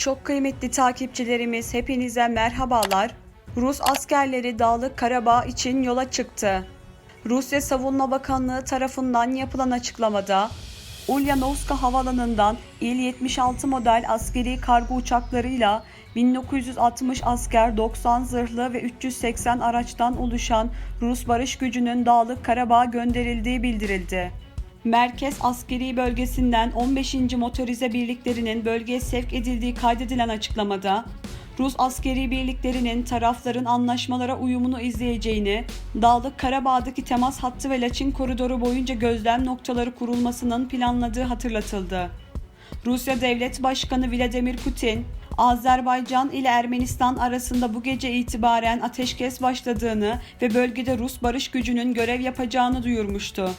Çok kıymetli takipçilerimiz hepinize merhabalar. Rus askerleri Dağlık Karabağ için yola çıktı. Rusya Savunma Bakanlığı tarafından yapılan açıklamada Ulyanovska Havalanı'ndan İl-76 model askeri kargo uçaklarıyla 1960 asker 90 zırhlı ve 380 araçtan oluşan Rus barış gücünün Dağlık Karabağ'a gönderildiği bildirildi. Merkez askeri bölgesinden 15. motorize birliklerinin bölgeye sevk edildiği kaydedilen açıklamada Rus askeri birliklerinin tarafların anlaşmalara uyumunu izleyeceğini, Dağlık Karabağ'daki temas hattı ve Laçin koridoru boyunca gözlem noktaları kurulmasının planladığı hatırlatıldı. Rusya Devlet Başkanı Vladimir Putin, Azerbaycan ile Ermenistan arasında bu gece itibaren ateşkes başladığını ve bölgede Rus barış gücünün görev yapacağını duyurmuştu.